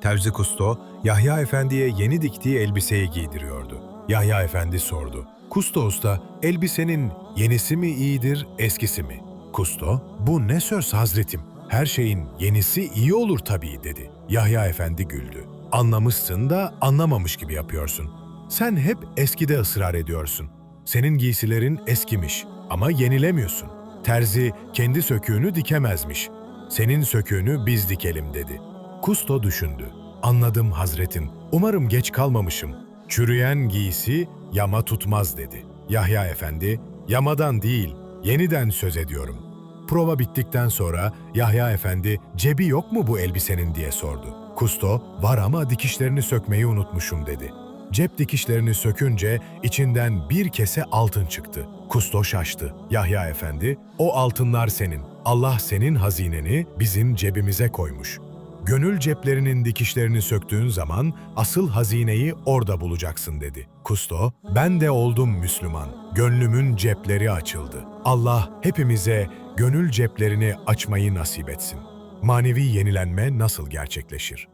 Terzi Kusto, Yahya Efendi'ye yeni diktiği elbiseyi giydiriyordu. Yahya Efendi sordu. Kusto Usta, elbisenin yenisi mi iyidir, eskisi mi? Kusto, bu ne söz hazretim? Her şeyin yenisi iyi olur tabii dedi. Yahya Efendi güldü. Anlamışsın da anlamamış gibi yapıyorsun. Sen hep eskide ısrar ediyorsun. Senin giysilerin eskimiş ama yenilemiyorsun. Terzi kendi söküğünü dikemezmiş. Senin söküğünü biz dikelim dedi. Kusto düşündü. Anladım hazretin. Umarım geç kalmamışım. Çürüyen giysi yama tutmaz dedi. Yahya Efendi, yamadan değil, yeniden söz ediyorum. Prova bittikten sonra Yahya Efendi, cebi yok mu bu elbisenin diye sordu. Kusto, var ama dikişlerini sökmeyi unutmuşum dedi. Cep dikişlerini sökünce içinden bir kese altın çıktı. Kusto şaştı. Yahya Efendi, o altınlar senin. Allah senin hazineni bizim cebimize koymuş. Gönül ceplerinin dikişlerini söktüğün zaman asıl hazineyi orada bulacaksın dedi. Kusto, ben de oldum Müslüman. Gönlümün cepleri açıldı. Allah hepimize gönül ceplerini açmayı nasip etsin. Manevi yenilenme nasıl gerçekleşir?